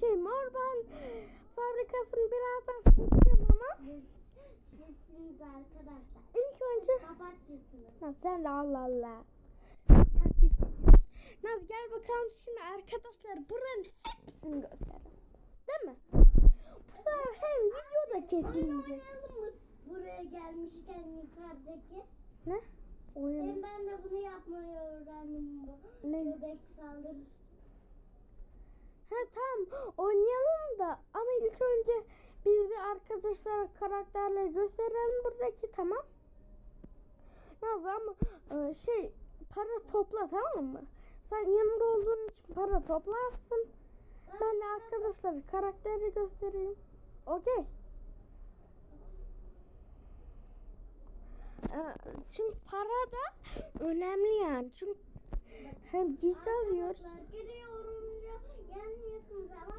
şey morbal fabrikasını birazdan çekeceğim ama Sizsiniz arkadaşlar. ilk önce Papatçısınız. Ha, sen Allah Allah. Naz gel bakalım şimdi arkadaşlar buranın hepsini gösterelim. Değil mi? Bu sefer hem video da kesilmeyecek. Buraya gelmişken yukarıdaki. Ne? Oyun. Hem ben de bunu yapmayı öğrendim. Bu Ne? Göbek saldırısı. Ha tamam oynayalım da ama ilk önce biz bir arkadaşlara karakterleri gösterelim buradaki tamam. Naz ama e, şey para topla tamam mı? Sen yanımda olduğun için para toplarsın. Ben de arkadaşlara karakteri göstereyim. Okey. Ee, Çünkü para da önemli yani. Çünkü hem giysi alıyoruz. Gelmiyorsunuz ama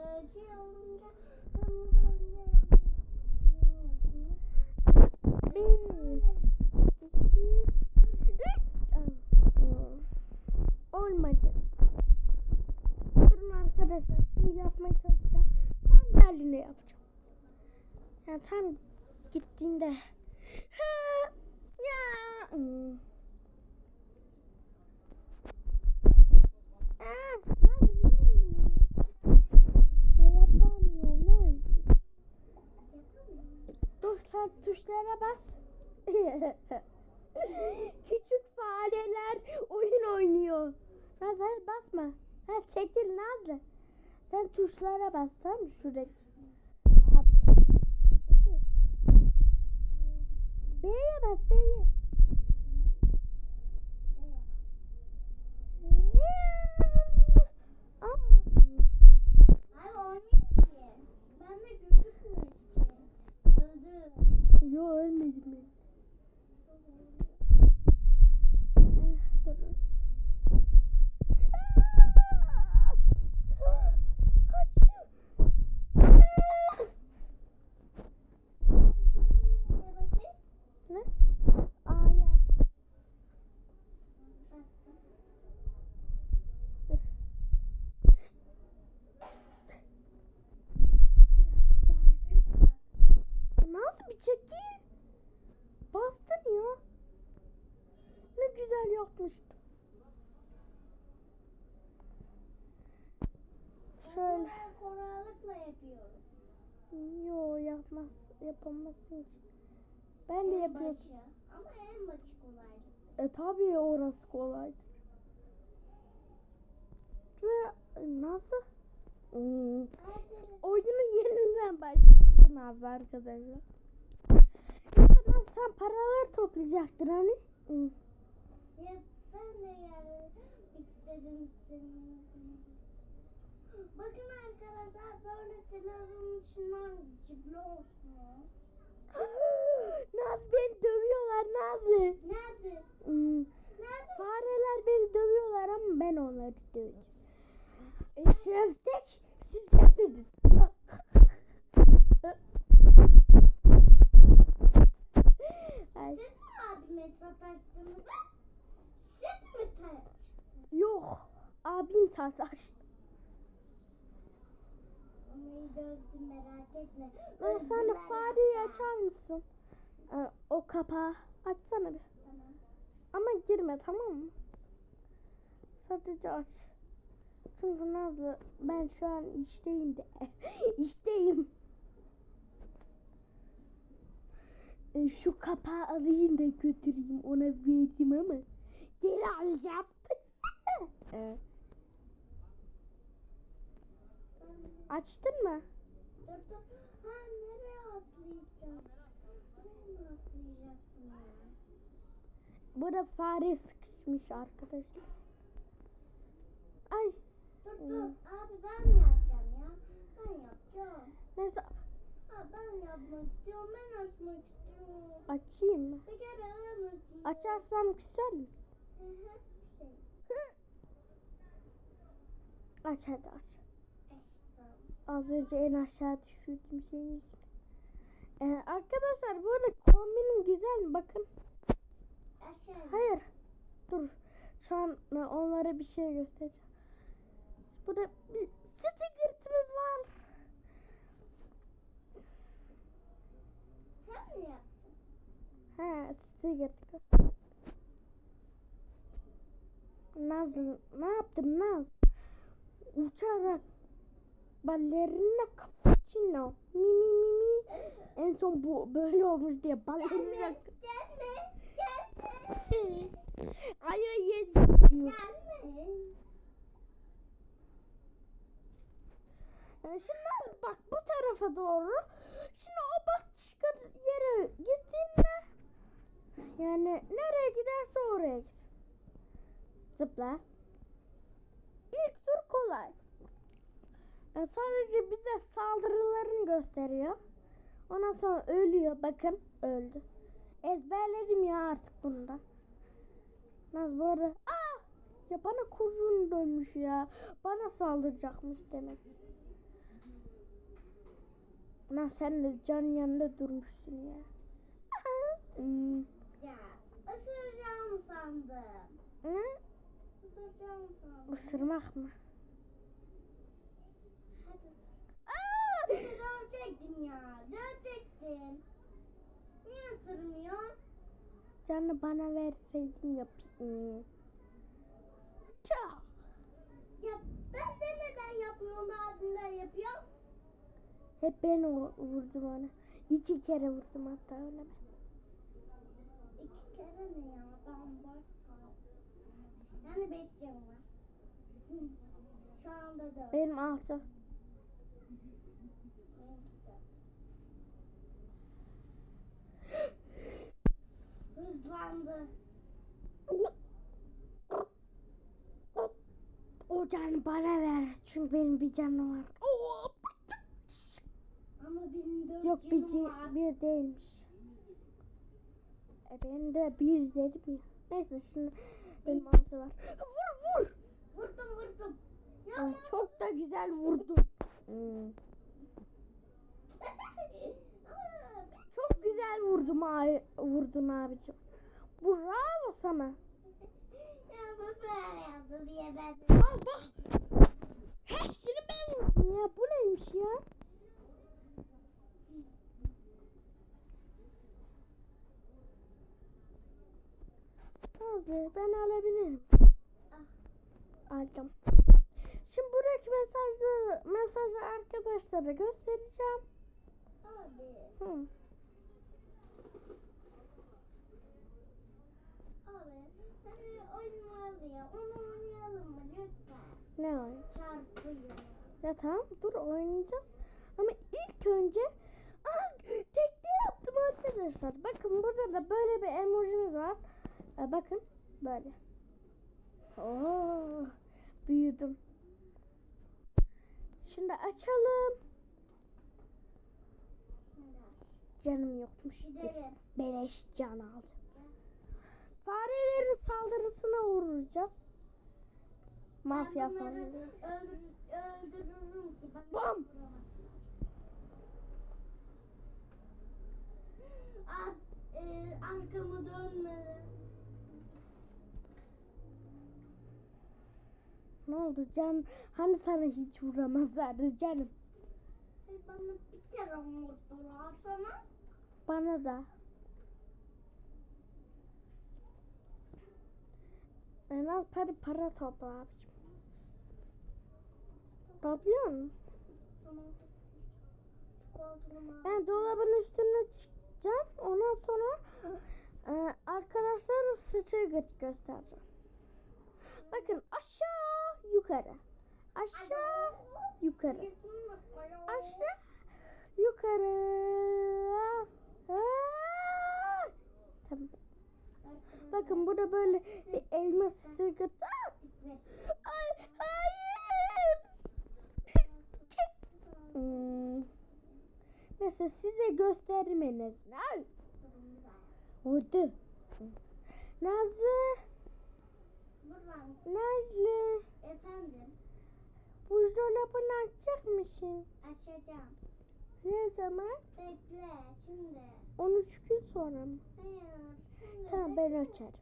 e, şey olunca ben burada önce. Aa, Olmadı. Durun arkadaşlar. Şimdi yapmaya çalışacağım. Tam geldiğinde yapacağım. Yani tam gittiğinde. Ha, ya. Hmm. Aa, ben bilmiyorum. Ya yapamıyorum. Ne oldu? Dur sen tuşlara bas. Küçük fareler oyun oynuyor. Nazlı basma. Ha çekil Nazlı. Sen tuşlara bas tamam mı şuradaki? B'ye bas B'ye. Aa. Abi oynuyor ki. Ben de gözükmüyor işte. Öldürürüm. Yo ölmedim ben. Eh, durun. Ne? Aa ya. Dur. Nasıl bir çekil? Bastın ya. Ne güzel yapmıştım. Şöyle. Ben kolaylıkla yapıyorum. Yo Yapamazsın ki. Ben de yapıyorum. başı. Ama en başı kolaylık. E tabii orası kolaydır. Ve nasıl? Hmm. Oyunu yeniden başlattın az arkadaşlar. Nasıl sen paraları toplayacaktın hani? Hmm. Ya ben de yani istedim seni. Bakın arkadaşlar böyle televizyonun içinden cıblıyorsunuz. Naz beni dövüyorlar Nazlı. Nerede? Hmm. Nerede? Fareler beni dövüyorlar ama ben onları döveceğim. Eşref tek siz hepiniz. Ay, Siz mi abime sataştığınızda? Siz mi sataştınız? yok. Abim sarsaç. Dövdüm merak etme. Ben sen de fareyi açar mısın? Ee, o kapağı açsana bir. Tamam. Ama girme tamam mı? Sadece aç. Çünkü Nazlı ben şu an işteyim de. işteyim. E, şu kapağı alayım da götüreyim ona vereyim ama. Geri alacağım. E, Açtın mı? Dur dur. Ha nereye atlayacağım? Nereye mi atlayacaktım ya? Burada fare sıkışmış arkadaşlar. Ay Dur dur. Abi ben yapacağım ya. Ben yapacağım. neyse Ha, ben yapmak istiyorum. Ben açmak istiyorum. açayım mı? Bir kere ben açayım. Açarsam küser misin? Hı hı. Aç hadi aç. Az önce en aşağı düşürdüm senin yüzünden. Ee, arkadaşlar bu arada kombinim güzel mi? Bakın. Hayır. Dur. Şu an onlara bir şey göstereceğim. Burada bir sticker'ımız var. Sen mi yaptın? He sticker. Naz ne yaptın Naz? Uçarak ballerina cappuccino. Mi mi mi mi. En son bu böyle olmuş diye ballerina. Gelme. Gelme. Ayı yedi diyor. Gelme. Ee, Şimdi bak bu tarafa doğru. Şimdi o başka yere gittiğinde yani nereye giderse oraya git. Zıpla. İlk tur kolay. Ee, Sadece bize saldırılarını gösteriyor. Ondan sonra ölüyor. Bakın öldü. Ezberledim ya artık bunu da. Naz bu arada. Aa! Ya bana kurşun dönmüş ya. Bana saldıracakmış demek. Lan sen de can yanında durmuşsun ya. Hmm, Ya ısıracağım sandım. Ne? Isıracağım sandım. Isırmak mı? Hadi ısır. Aa! Dövecektin ya. Dövecektin. Niye ısırmıyorsun? Canı bana verseydin yapayım. Ça! Ya ben de neden yapmıyorum da abimden yapıyorum? Hep ben vurdum ona. İki kere vurdum hatta öyle mi? İki kere mi ya? Ben bak. Yani beş canım var. Şu anda dört. Benim altı. Benimki dört. Hızlandı. O canı bana ver. Çünkü benim bir canım var. Ama benim dört Yok bir, canım var. bir değilmiş. E benim de bir dedim ya. Neyse şimdi benim altı var. Vur vur. Vurdum vurdum. Ya Ay, çok da güzel vurdum. Hmm. Çok güzel vurdum abi, vurdun abicim. Bravo sana. Ya bu böyle yaptı diye ben. Al bak. Hepsini ben vurdum ya. Bu neymiş ya? Nazlı ben alabilirim. Aldım. Şimdi buradaki mesajları, mesajı arkadaşlara göstereceğim. Abi. Hı. Abi. Hani oyun vardı ya. Onu oynayalım mı lütfen? Ne oyun? Çarpıyı. Ya tamam dur oynayacağız. Ama ilk önce Aa, tekne yaptım arkadaşlar. Bakın burada da böyle bir emojimiz var. Ee, bakın böyle. Oo, büyüdüm. Şimdi açalım. Canım yokmuş. Gidelim. Beleş can aldım. Farelerin saldırısına uğrayacağız. Mafya fareleri. öldür, öldürürüm ki. Bak, Bam. Ar, e, arkamı dönme. Ne oldu can? Hani sana hiç vuramazlardı canım. Bana bir kere vurdular sana. Bana da. En az para topla abicim. Topluyor musun? Ben dolabın üstüne çıkacağım. Ondan sonra e, arkadaşlara sticker göstereceğim. Bakın aşağı yukarı. Aşağı yukarı. Aşağı yukarı. Aa! Tamam. Bakın burada böyle bir elma sticker. Aa! Ay, hayır. Hmm. Neyse size göstermeniz. Ay, Vurdu. Nazlı, Nazlı. efendim Buzdolabını açacak mısın? açacağım. Ne zaman? Bekle şimdi. 13 gün sonra mı? Hayır. Şimdi Tamam bekle. ben açarım.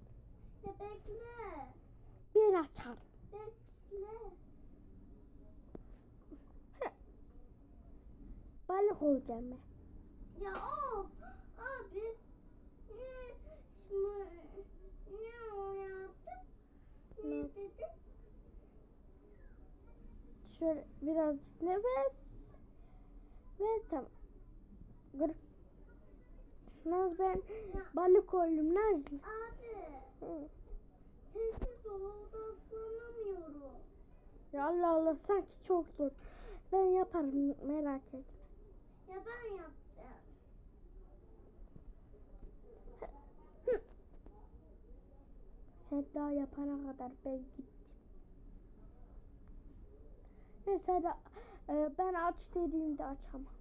Ya bekle. Ben açarım. Bekle. balık olacağım ben. Ya of abi. Ne şimdi ne o yaptın? Ne Ne? dedin? Şöyle birazcık nefes. Ve tamam. Gır. Naz ben balık oldum Naz. Abi Hı. sessiz ol odaklanamıyorum. Ya Allah Allah sanki çok zor. Ben yaparım merak etme. Ya ben yapacağım. Sen daha yapana kadar ben gittim. Mesela e, ben aç dediğimde açamam.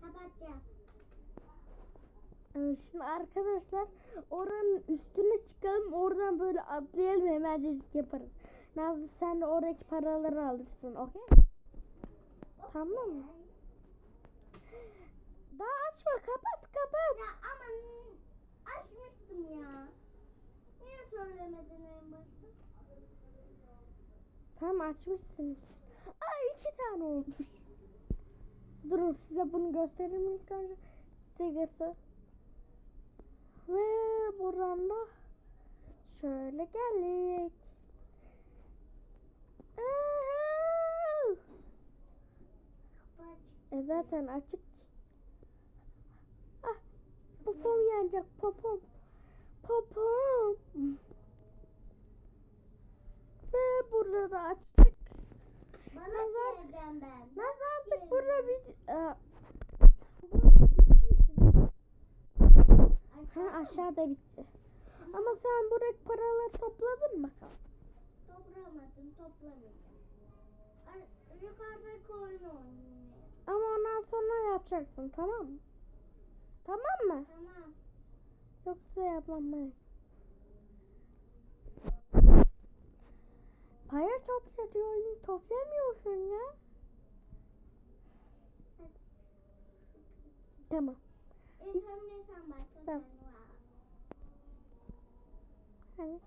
Kapatacağım. E, Şimdi arkadaşlar oranın üstüne çıkalım oradan böyle atlayalım hemencecik yaparız. Nazlı sen de oradaki paraları alırsın okey? Tamam mı? Daha açma kapat kapat. Ya ama açmıştım ya. Niye söylemedin en başta? Tamam açmışsınız. Aa iki tane olmuş. Durun size bunu göstereyim ilk önce. Sticker'sı. Ve buradan da şöyle geldik. E zaten açık. Ah, popom yanacak popom. Popom. Ve burada da açtık. Balık yiyeceğim ben. Naz Balık artık burada bir... Aa, Ha, aşağıda bitti. Ama sen buradaki paraları topladın mı bakalım? Toplamadım, toplamayacağım. Ay, Yukarıdaki oyunu oynayayım. Ama ondan sonra yapacaksın tamam mı? Tamam mı? Tamam. Yoksa yapmam ben. Para topla diyor. Toplamıyorsun ya. Tamam. İlk önce sen başla, Tamam. Hadi.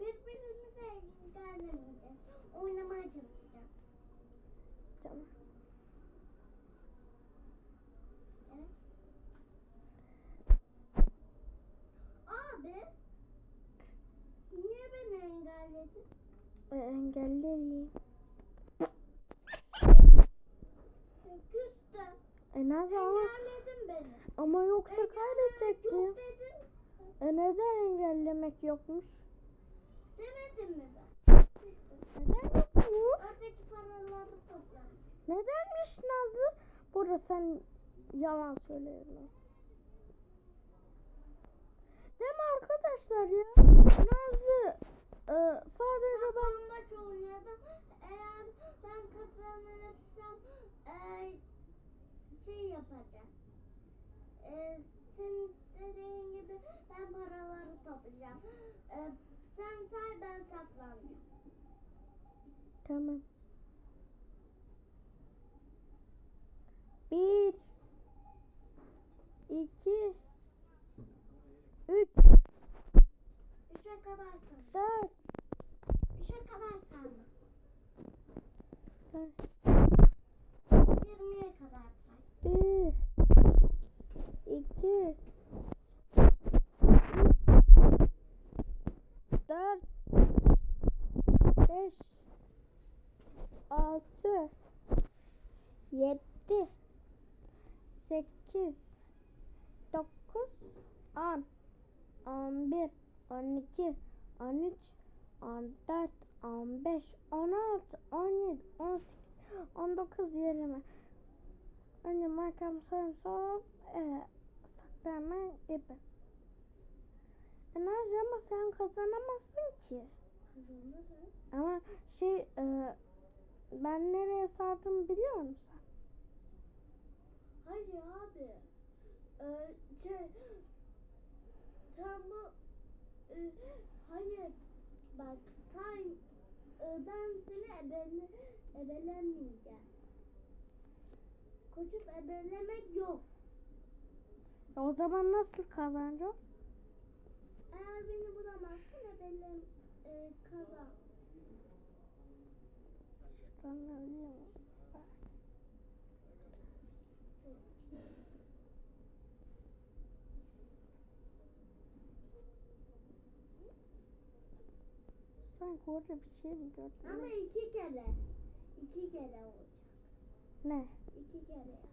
Birbirimize engellemeyeceğiz. Oynamaya çalışacağız. Tamam. Evet. Abi. Beni engelledin? E, engellerim. Küstüm. E nasıl ama, Engelledin beni. ama yoksa kaybedecektim. Yok dedin. E neden engellemek yokmuş? Demedim mi ben? Neden yokmuş? Oradaki paraları topla. Nedenmiş Nazlı? Burada sen yalan söylüyorsun. Mi arkadaşlar ya? Nazlı e, sadece ben Saklambaç oynuyordum. Eğer ben kazanırsam e, şey yapacağız. E, sen istediğin gibi ben paraları toplayacağım. E, sen say ben saklanacağım. Tamam. Bir, iki, üç, Üçe kadar say. dört, 20'ye kadar say. 1 2 4 5 6 7 8 9 10 11 12 13 on iki, on üç, on dört, on beş, on altı, on yedi, on sekiz, on dokuz, yirmi. Önce markam soyum soğuk, e, saklanma gibi. Enerji ama sen kazanamazsın ki. Kazanırım. Ama şey e, ben nereye sardım biliyor musun? Hayır abi. Ee, şey, bu e, hayır bak sen e, ben seni ebele, ebelemeyeceğim. Koçup ebelemek yok. E, o zaman nasıl kazanacağım? Eğer beni bulamazsın ebelem e, kazan. Ben orada bir şey gördüm? Ama iki kere. iki kere olacak. Ne? İki kere yapacağım.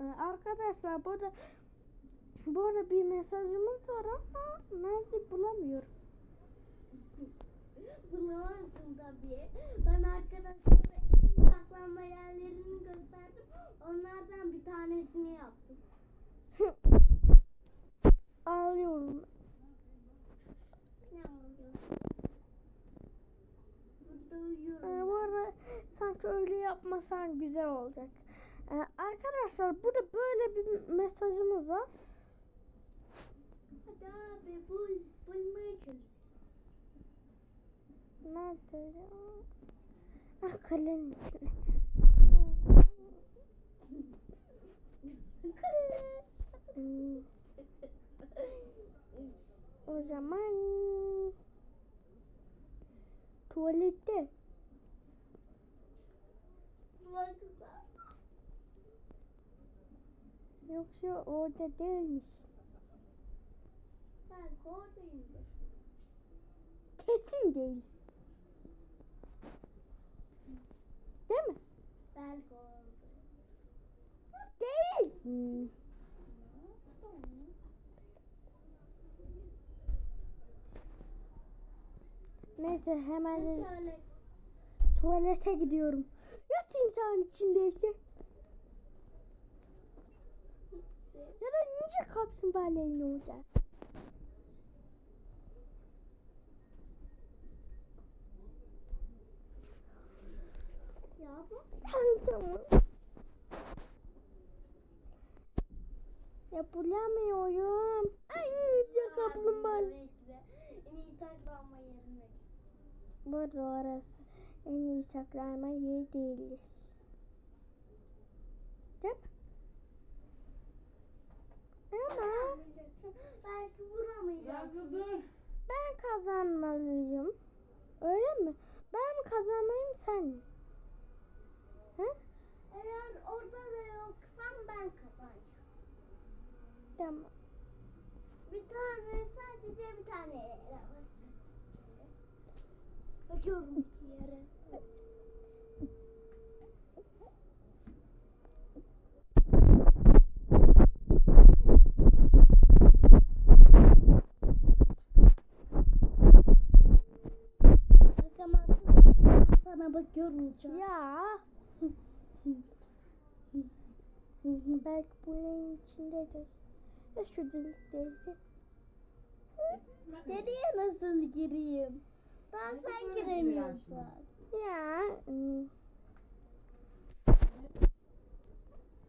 Ee, arkadaşlar burada burada bir mesajımız var ama nasıl bulamıyorum. Bulamazsın tabii. Ben arkadaşlara saklanma yerlerini gösterdim. Onlardan bir tanesini yaptım. Ağlıyorum. Ee, bu arada sanki öyle yapmasan güzel olacak. Ee, arkadaşlar burada böyle bir mesajımız var. Hadi abi bul, bulmaya çalış. Nerede ya? Ah kalenin içine. Hmm, o zaman tuvalette. Yoksa orada değilmiş. belki oradayımdır. Kesin değil. Değil mi? Belki orada. Değil. Hmm. Neyse hemen Söyle. tuvalete gidiyorum. Ya timsahın içindeyse? Ya da ninja kaplumbağaların orada. Ya bu Tamam tamam. Ya bulamıyorum. Ay ninja kaplumbağa. Bekle. En iyi saklanma yerine. Bu orası en iyi saklanma yeri değildir. Değil mi? Ama. Belki vuramayacaksın. ben kazanmalıyım. Öyle mi? Ben mi kazanmalıyım sen? He? Eğer orada da yoksan ben kazanacağım. Tamam. Bir tane sadece bir tane basacaksın. Bakıyorum iki yere. Sana bakıyorum an. Ya. Belki buranın içindedir. Ya şu delikteyse. Geriye nasıl gireyim? Daha sen giremiyorsun. Ya. hmm.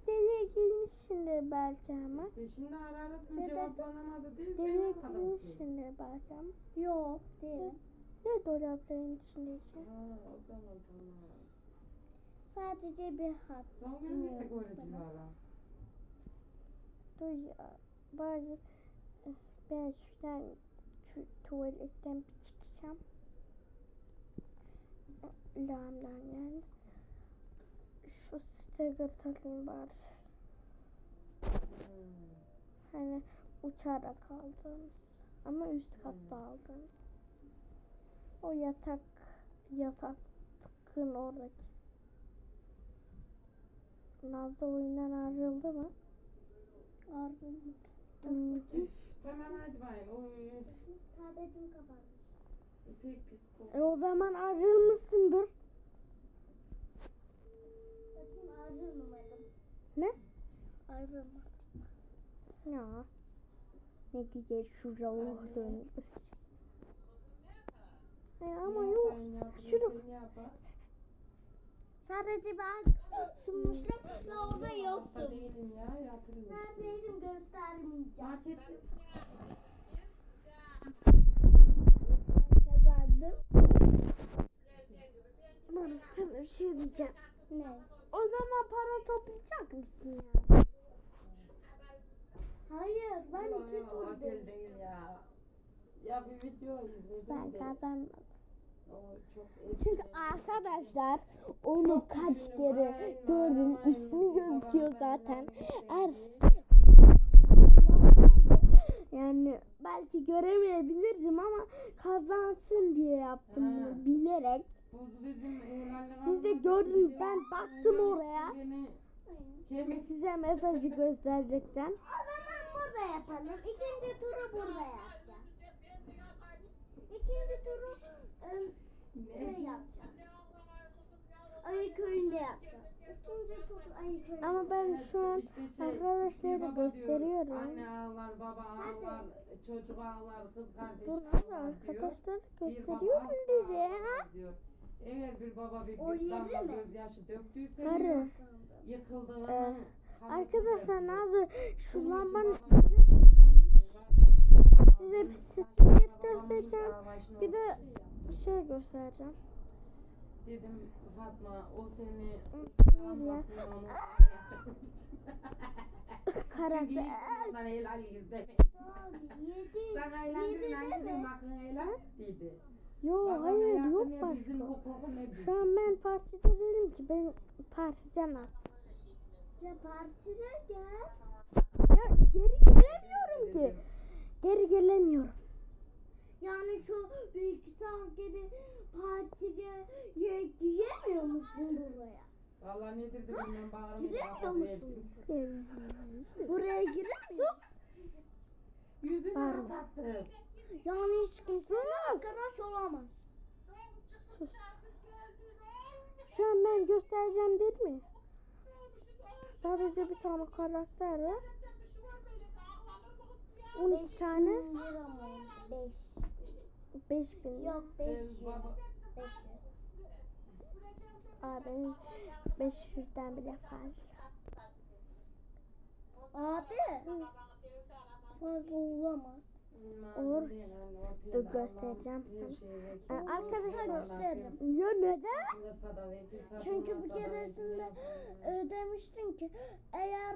Deliğe girmişsindir belki ama. İşte şimdi ara ara Dede- cevaplanamadı değil Deliğe benim girmişsindir belki ama. Yok değil. Ne dolapların içindeyse. Ha o zaman tamam. Sadece bir hat. Gün mü pek öyle diyor hala? Dur ya. Bazı eh, ben şuradan şu tuvaletten bir çıkacağım. Lağımdan yani. Şu sticker alayım bari. Hmm. Hani uçarak aldığımız. Ama üst katta aldığımız. O yatak yatakın oradaki. Nazlı oyundan ayrıldı mı? Ardın. Hmm. Tamam hadi bay. Tabletim kapandı. Tek psikopat. E o zaman ayrılmışsındır. Bakayım ayrılmadım. Ne? Ayrılmadım. Ya. Ne güzel şuraya dönüyor. E ama Ne yok. yapar. Sadece ben sunmuştum ve orada yoktum. değilim ya. Neredeydim göstermeyeceğim. Fark ettim. Kazandım. Bana sana bir şey diyeceğim. Ne? O zaman para toplayacak mısın ya? Hayır ben Yok, iki yok, tur demiştim. değil ya. Ya bir video izledim Ben de. kazanmadım. O çok Çünkü arkadaşlar onu Çok kaç kere gördüm ismi gözüküyor zaten. Gösterdi. Yani belki göremeyebilirdim ama kazansın diye yaptım Ha. bunu bilerek. Dedim, Siz de gördünüz, ben baktım oraya. Beni size mesajı gösterecekten. O zaman burada yapalım. İkinci turu burada yapacağız. İkinci turu ım, şey ne? yapacağız. Ayı köyünde yapacağız. Ama ben şu an işte şey, arkadaşlara bir baba diyor, gösteriyorum. Anne ağlar, baba ağlar, çocuk ağlar, kız kardeş Dur ağlar arkadaşlar Bir gösteriyorum dedi. diyor. Eğer bir baba bir yedi damla gözyaşı döktüyse yıkıldığını Ee, Arkadaşlar. Nazlı şu lambanın Size bir sticker göstereceğim. Bir de bir şey göstereceğim. Dedim Fatma o seni ya. almasın onu. Çünkü Karakter. hiçbirinden helal Yedi. Sana eğlendirin anneciğim hakkını helal dedi. Yo Babam hayır yok başka. Şu an ben partide dedim ki ben partiden at. Ya partide gel. Ya geri gelemiyorum ki. Geri gelemiyorum. Yani şu bilgisayar gibi partide ye- giyemiyor musun buraya? Valla nedir de bilmem bağırmayı Giremiyor musun? Buraya giremiyor Yüzümü Bağırma. kapattım. Yani hiç kimse arkadaş olamaz. Sus. Şu an ben göstereceğim dedim mi? Sadece bir tane karakter var. 12 tane bin lira mı oldu? Beş. 5000. Yok Ee, 500. baba, 500. Aa benim 500'den bile fazla. Abi. Fazla olamaz. Olur. otelde Dur, Allah'ım göstereceğim sana. şeye Ee, çok arkadaşlar-. Ya neden? Çünkü bir keresinde e, demiştin ki eğer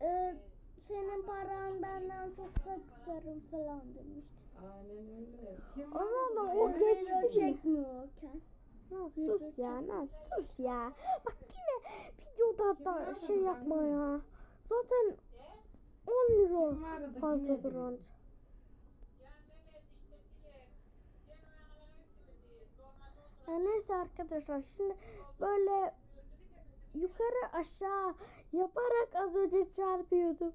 e, senin paran benden çoksa tutarım falan demiştin. Aynen öyle. Kim var Allah, o ya? geçti çekmiyorken. Ya sus ya, na sus ya. Bak yine videoda da şey yapma ya. Zaten 10 lira Kim vardı, kim fazladır yedi? anca. Ya neyse arkadaşlar şimdi böyle yukarı aşağı yaparak az önce çarpıyordum.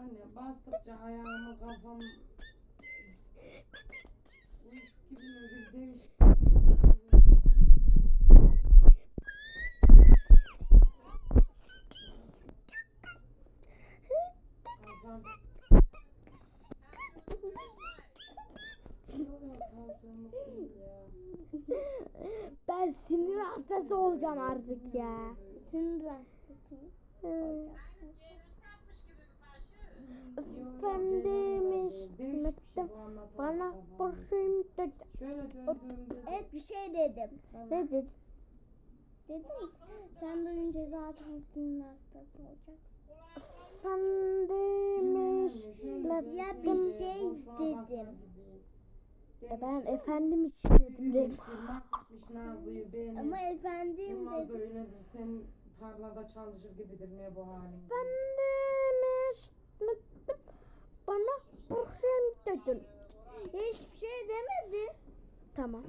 Anne bastıkça ayağımı kafam uyuşuk gibi nedir değişik. Kafam tansiyonluk değil ya. Ben sinir hastası olacağım artık ya. Sinir hastası Hı. Efendim işte bana parfüm dedi. Evet bir şey dedim sana. Ne dedi? Dedim ki sen duyunca zaten sinir hastası olacaksın. Efendim işte Ya bir şey dedim. E ben efendim için dedim. Ama efendim dedim. öyledir. Sen tarlada çalışır gibidir ne bu halin? Efendim işte bana parfüm dedin. Hiçbir şey demedi. Tamam.